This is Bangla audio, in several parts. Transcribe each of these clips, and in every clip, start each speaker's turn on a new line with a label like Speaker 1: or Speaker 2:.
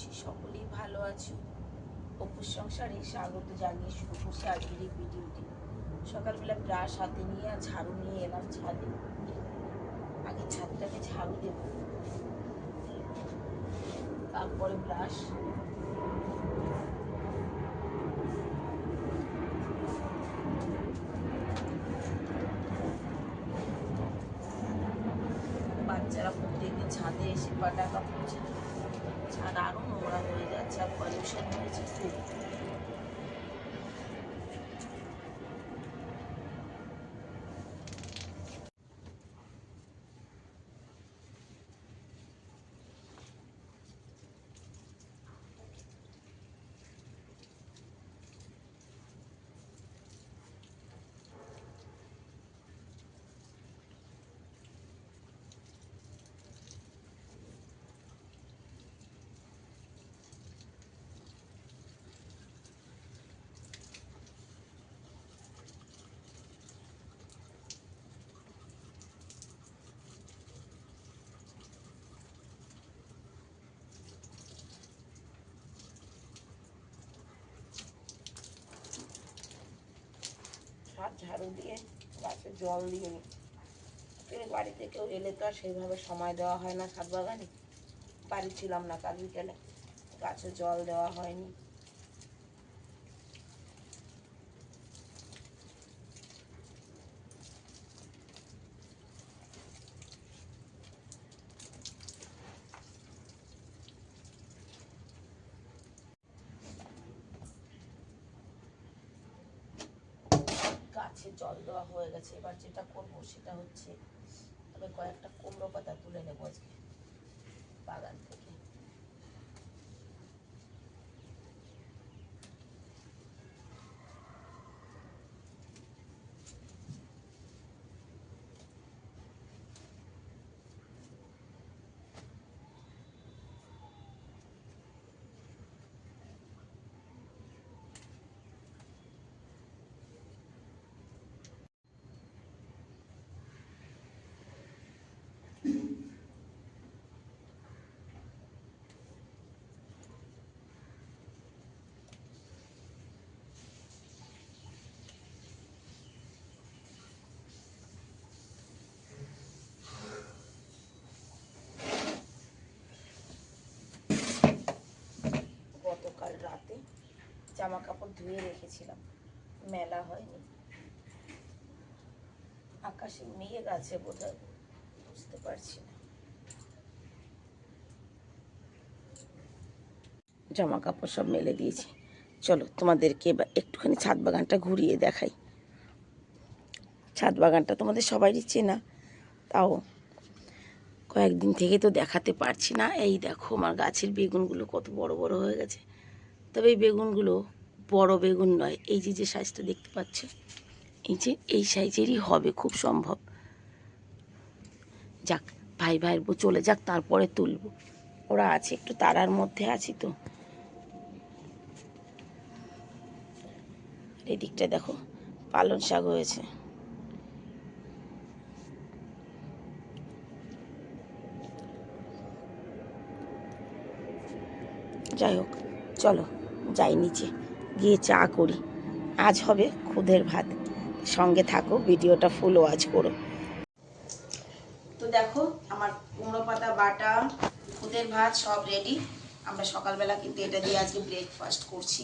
Speaker 1: করছি সকলেই ভালো আছো। অপুর সংসারে স্বাগত জানিয়ে শুরু করছি আজকের এই ভিডিওটি। সকালবেলা ব্রাশ হাতে নিয়ে আর ঝাড়ু নিয়ে এলাম ছাদে। আগে ছাদটাকে ঝাড়ু দেব। তারপরে ব্রাশ। বাচ্চারা প্রত্যেকদিন ছাদে এসে পা টাকা হয়ে যাচ্ছে আর পলিউশন ঝাড়ু দিয়ে, গাছে জল দিয়ে নিই আসলে বাড়িতে কেউ এলে তো আর সেইভাবে সময় দেওয়া হয় না ছাদ বাগানে। বাড়ি ছিলাম না কাল বিকেলে। গাছে জল দেওয়া হয়নি। গাছে জল দেওয়া হয়ে গেছে। এবার যেটা করব সেটা হচ্ছে, তবে কয়েকটা কুমড়ো পাতা তুলে নেব আজকে বাগান থেকে গতকাল রাতে জামা কাপড় ধুয়ে রেখেছিলাম। মেলা হয়নি। আকাশে মেঘ আছে বোধহয়, বুঝতে পারছি না। জামা কাপড় সব মেলে দিয়েছি। চলো তোমাদেরকে এবার একটুখানি ছাদ বাগানটা ঘুরিয়ে দেখাই। ছাদ বাগানটা তোমাদের সবারই চেনা, তাও কয়েকদিন থেকে তো দেখাতে পারছি না। এই দেখো আমার গাছের বেগুনগুলো কত বড় বড় হয়ে গেছে। তবে এই বেগুনগুলো বড় বেগুন নয়, এই যে যে সাইজটা দেখতে পাচ্ছ এই যে, এই সাইজেরই হবে, খুব সম্ভব। যাক, ভাই ভাইয়ের বউ চলে যাক, তারপরে তুলবো। ওরা আছে, একটু তারার মধ্যে আছি তো। এই দিকটা দেখো পালন শাক হয়েছে। যাই হোক, চলো। যাই নিচে, গিয়ে চা করি। আজ হবে খুদের ভাত। সঙ্গে থাকো, ভিডিওটা ফুল ওয়াচ করো। তো দেখো, আমার কুমড়ো পাতা, বাটা, খুদের ভাত সব রেডি আমরা সকালবেলা কিন্তু এটা দিয়ে আজকে ব্রেকফাস্ট করছি,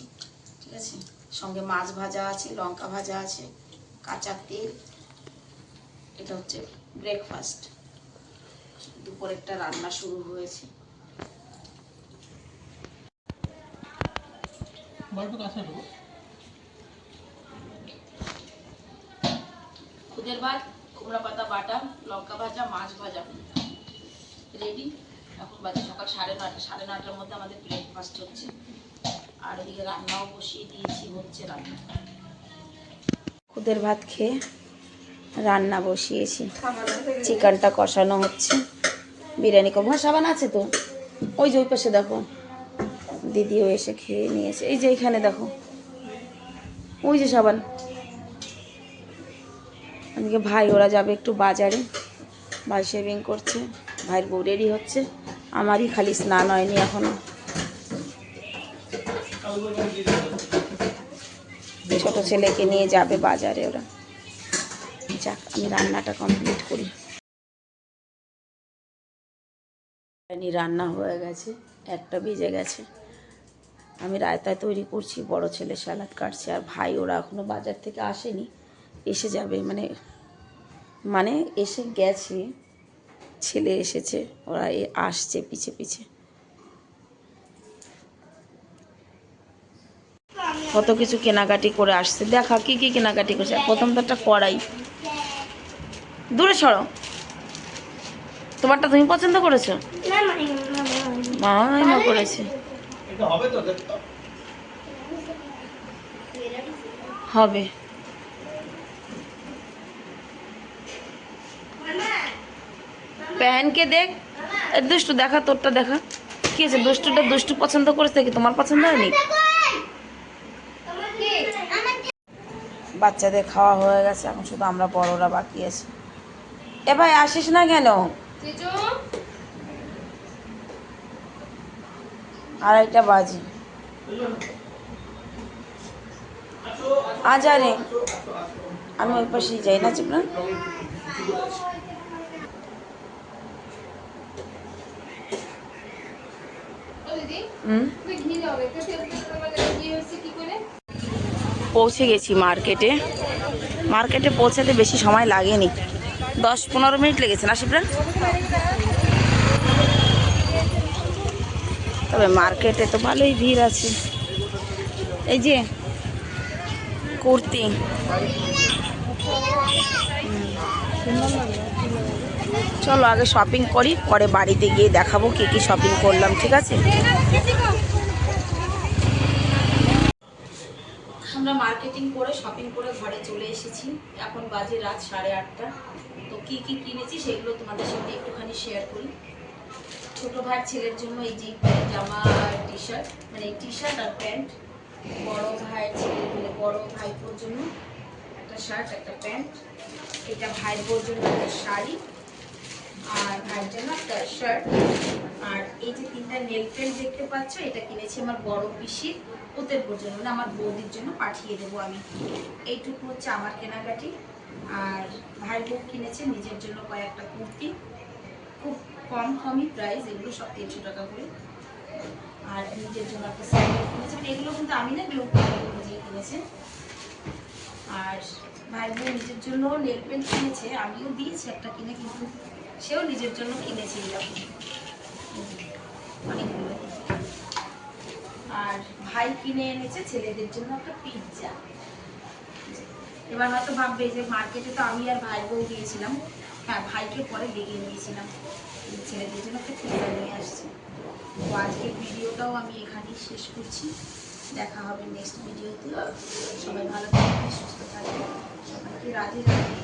Speaker 1: ঠিক আছে? সঙ্গে মাছ ভাজা আছে, লঙ্কা ভাজা আছে, কাঁচা তেল। এটা হচ্ছে ব্রেকফাস্ট দুপুরেরটা রান্না শুরু হয়েছে।
Speaker 2: গল্প কাছে নেব
Speaker 1: খুদের ভাত কুমড়া পাতা বাটা লঙ্কা ভাজা মাছ ভাজা। রেডি এখন বাজে সকাল সাড়ে নটা সাড়ে নটার মধ্যে আমাদের ব্রেকফাস্ট হচ্ছে। আর এদিকে রান্নাও বসিয়ে দিয়েছি হচ্ছে রান্না। খুদের ভাত খেয়ে রান্না বসিয়েছি। চিকেনটা কষানো হচ্ছে। বিরিয়ানি করব হ্যাঁ সাবান আছে তো। ওই যে ওই পাশে দেখো। দিদিও এসে খেয়ে নিয়েছে। এই যে এখানে দেখো। ওই যে সাবান। আজকে ভাই, ওরা যাবে একটু বাজারে। ভাই শেভিং করছে। ভাইয়ের বউ রেডি হচ্ছে। আমারই খালি স্নান হয়নি এখনও। ছোট ছেলেকে নিয়ে যাবে বাজারে ওরা। যাক, আমি রান্নাটা কমপ্লিট করি। রান্না হয়ে গেছে, একটা বেজে গেছে। আমি রায়তায় তৈরি করছি বড় ছেলে স্যালাড কাটছে আর ভাই ওরা এখনও বাজার থেকে আসেনি এসে যাবে মানে মানে এসে গেছে ছেলে এসেছে ওরা এ আসছে পিছে পিছে। কত কিছু কেনাকাটি করে আসছে দেখা কি কি কেনাকাটি করছে প্রথম তো একটা কড়াই। দূরে সরো। তোমারটা তুমি পছন্দ করেছ? মা করেছে। হবে প্যানকে দেখ দুষ্টু দেখা তোরটা দেখা। কি আছে দুষ্টুটা দুষ্টু পছন্দ করেছে কি তোমার পছন্দ হয়নি? বাচ্চাদের খাওয়া হয়ে গেছে এখন শুধু আমরা বড়রা বাকি আছি। এ ভাই আসিস না কেন? আড়াইটা বাজে। আজ আরে আমি ওই পাশেই যাই না, চিপনা? পৌঁছে গেছি মার্কেটে। মার্কেটে পৌঁছাতে বেশি সময় লাগেনি। দশ পনেরো মিনিট লেগেছে না শিবরা তবে মার্কেটে তো ভালোই ভিড় আছে। এই যে, কুর্তি। চলো আগে শপিং করি, পরে বাড়িতে গিয়ে দেখাবো কি কি শপিং করলাম, ঠিক আছে? আমরা মার্কেটিং করে শপিং করে ঘরে চলে এসেছি। এখন বাজে রাত সাড়ে আটটা। তো কি কি কিনেছি সেগুলো তোমাদের সঙ্গে একটুখানি শেয়ার করি। ছোট ভাইয়ের ছেলের জন্য এই যে জামা আর টি শার্ট মানে টি শার্ট আর প্যান্ট। বড় ভাইয়ের ছেলের মানে বড় ভাইপোর জন্য একটা শার্ট একটা প্যান্ট। এটা ভাইয়ের বোর জন্য একটা শাড়ি। আর ভাইয়ের জন্য একটা শার্ট আর এই যে তিনটা নেল পেন্ট দেখতে পাচ্ছ, এটা কিনেছি আমার বড় পিসির। ওদের বোর জন্য মানে আমার বৌদির জন্য পাঠিয়ে দেবো আমি। এইটুকু হচ্ছে আমার কেনাকাটি। আর ভাই বউ কিনেছে নিজের জন্য কয়েকটা কুর্তি। খুব কম কমই প্রাইস এগুলো সব তিনশো টাকা করে। আর নিজের জন্য একটা স্যান্ডেল কিনেছে এগুলো কিন্তু আমি না কেউ নিজেই কিনেছে আর ভাই বোন নিজের জন্য নেল পেন্ট কিনেছে, আমিও দিয়েছি একটা কিনে, কিন্তু সেও নিজের জন্য কিনেছে এরকম। অনেকগুলো। আর ভাই কিনে এনেছে ছেলেদের জন্য একটা পিৎজা এবার হয়তো ভাববে যে মার্কেটে তো আমি আর ভাই বউ গিয়েছিলাম। হ্যাঁ ভাইকে পরে ডেকে নিয়েছিলাম। ছেলেদের জন্য একটা পিৎজা নিয়ে আসছি। তো আজকের ভিডিওটাও আমি এখানেই শেষ করছি। দেখা হবে নেক্সট ভিডিওতে সবাই ভালো থাকবে সুস্থ থাকবে সবাইকে রাধে রাধে।